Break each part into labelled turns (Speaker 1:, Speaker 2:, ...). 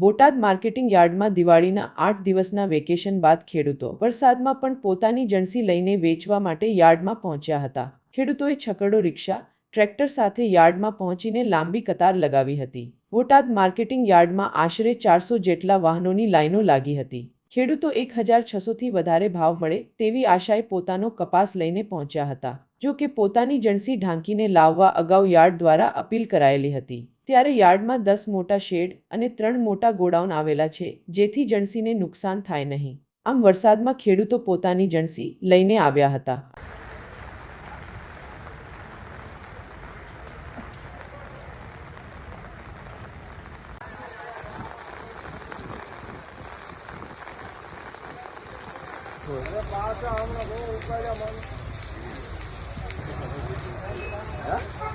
Speaker 1: Botad marketing યાર્ડમાં દિવાળીના આઠ દિવસના વેકેશન બાદ ખેડૂતો વરસાદમાં પણ પોતાની જણસી લઈને વેચવા માટે યાર્ડમાં પહોંચ્યા હતા. ખેડૂતોએ છકડો, રિક્ષા, ટ્રેક્ટર સાથે યાર્ડમાં પહોંચીને લાંબી કતાર લગાવી હતી. બોટાદ માર્કેટિંગ યાર્ડમાં આશરે ચારસો જેટલા વાહનોની લાઈનો લાગી હતી. ખેડૂતો એક હજાર છસોથી વધારે ભાવ મળે તેવી આશાએ પોતાનો કપાસ લઈને પહોંચ્યા હતા. જો કે પોતાની જણસી ઢાંકીને લાવવા અગાઉ યાર્ડ દ્વારા અપીલ કરાયેલી હતી. ત્યારે યાર્ડમાં દસ મોટા શેડ અને ત્રણ મોટા ગોડાઉન આવેલા છે, જેથી જણસીને નુકસાન થાય નહીં. આમ વરસાદમાં ખેડૂતો પોતાની જણસી લઈને આવ્યા હતા. 啊。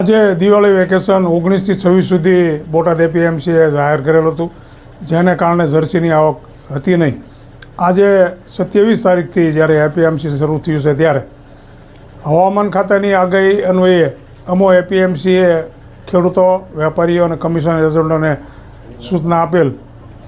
Speaker 2: આજે દિવાળી વેકેશન ઓગણીસથી છવ્વીસ સુધી બોટાદ એપીએમસીએ જાહેર કરેલું હતું, જેને કારણે જર્સીની આવક હતી નહીં. આજે સત્યાવીસ તારીખથી જ્યારે એપીએમસી શરૂ થયું છે ત્યારે. હવામાન ખાતાની આગાહી અન્વયે અમો એપીએમસીએ ખેડૂતો, વેપારીઓ અને કમિશન એજન્ટોને સૂચના આપેલ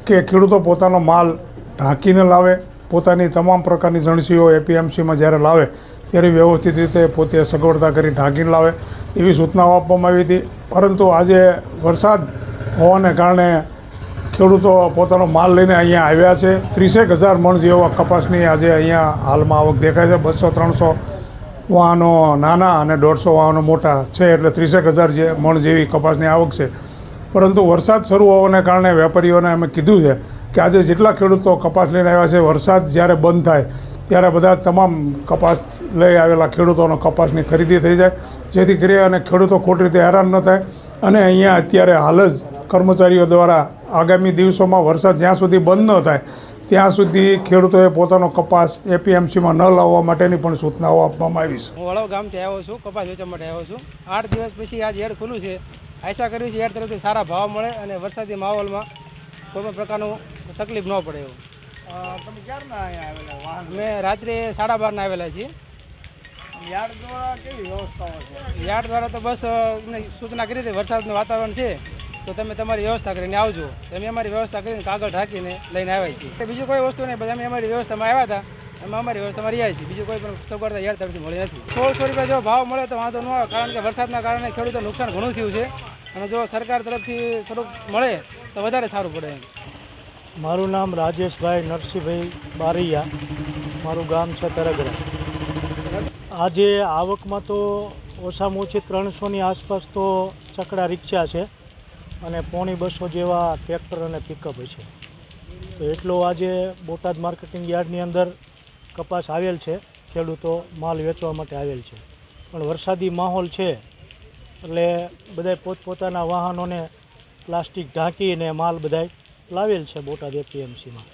Speaker 2: કે ખેડૂતો પોતાનો માલ ઢાંકીને લાવે પોતાની તમામ પ્રકારની જણસીઓ એપીએમસીમાં જ્યારે લાવે, ત્યારે વ્યવસ્થિત રીતે પોતે સગવડતા કરી ઢાંકીને લાવે એવી સૂચનાઓ આપવામાં આવી હતી. પરંતુ આજે વરસાદ હોવાને કારણે ખેડૂતો પોતાનો માલ લઈને અહીંયા આવ્યા છે. ત્રીસેક હજાર મણ જેવા કપાસની આજે અહીંયા હાલમાં આવક દેખાય છે. બસો, ત્રણસો વાહનો નાના અને દોઢસો વાહનો મોટા છે. એટલે ત્રીસેક હજાર જે મણ જેવી કપાસની આવક છે. પરંતુ વરસાદ શરૂ હોવાને કારણે વેપારીઓને અમે કીધું છે કે આજે જેટલા ખેડૂતો કપાસ લઈને આવ્યા છે, વરસાદ જ્યારે બંધ થાય, ત્યારે બધા તમામ કપાસ લઈ આવેલા ખેડૂતોનો કપાસની ખરીદી થઈ જાય. જેથી કરી અને ખેડૂતો ખોટી રીતે હેરાન ન થાય. અને અહીંયા અત્યારે હાલ જ કર્મચારીઓ દ્વારા આગામી દિવસોમાં વરસાદ જ્યાં સુધી બંધ ન થાય, ત્યાં સુધી ખેડૂતોએ પોતાનો કપાસ એપીએમસીમાં ન લાવવા માટેની પણ સૂચનાઓ આપવામાં આવી છે.
Speaker 3: હું વડોદ ગામથી આવ્યો છું, કપાસ વેચવા માટે આવ્યો છું. આઠ દિવસ પછી આજ યાર્ડ ખુલ્લું છે. આશા કર્યું છે એડ તરફથી સારા ભાવ મળે અને વરસાદી માહોલમાં કોઈ પણ પ્રકારનું તકલીફ ન પડે એવું.
Speaker 4: તમે ક્યારના અહીંયા આવેલા વાહન?
Speaker 3: મેં રાત્રે સાડા બારના આવેલા છીએ.
Speaker 4: યાર્ડ દ્વારા કેવી વ્યવસ્થાઓ છે?
Speaker 3: યાર્ડ દ્વારા તો બસ સૂચના કરી હતી વરસાદનું વાતાવરણ છે તો તમે તમારી વ્યવસ્થા કરીને આવજો. અમે અમારી વ્યવસ્થા કરીને કાગળ ઢાંકીને લઈને આવ્યા છીએ. બીજું કોઈ વસ્તુ નહીં બધા અમે અમારી વ્યવસ્થામાં આવ્યા હતા એમાં અમારી વ્યવસ્થામાં રહ્યા છીએ. બીજું કોઈ પણ સગવડતા યાર તરફથી મળી નથી. સોળસો રૂપિયા જો ભાવ મળે તો વાંધો ન આવે કારણ કે વરસાદના કારણે ખેડૂતો નુકસાન ઘણું થયું છે. અને જો સરકાર તરફથી થોડુંક મળે તો વધારે સારું પડે એમ.
Speaker 5: મારું નામ રાજેશભાઈ નરસિંહભાઈ બારૈયા. મારું ગામ છે તરગરા. આજે આવકમાં તો ઓછામાં ઓછી ત્રણસોની આસપાસ તો ચકડા રિક્ષા છે અને પોણી બસો જેવા ટ્રેક્ટર અને પિકઅપ છે. તો એટલો આજે બોટાદ માર્કેટિંગ યાર્ડની અંદર કપાસ આવેલ છે. ખેડૂતો માલ વેચવા માટે આવેલ છે. પણ વરસાદી માહોલ છે એટલે બધાય પોતપોતાના વાહનોને પ્લાસ્ટિક ઢાંકીને માલ બધાય લાવેલ છે બોટાદ એપીએમસીમાં.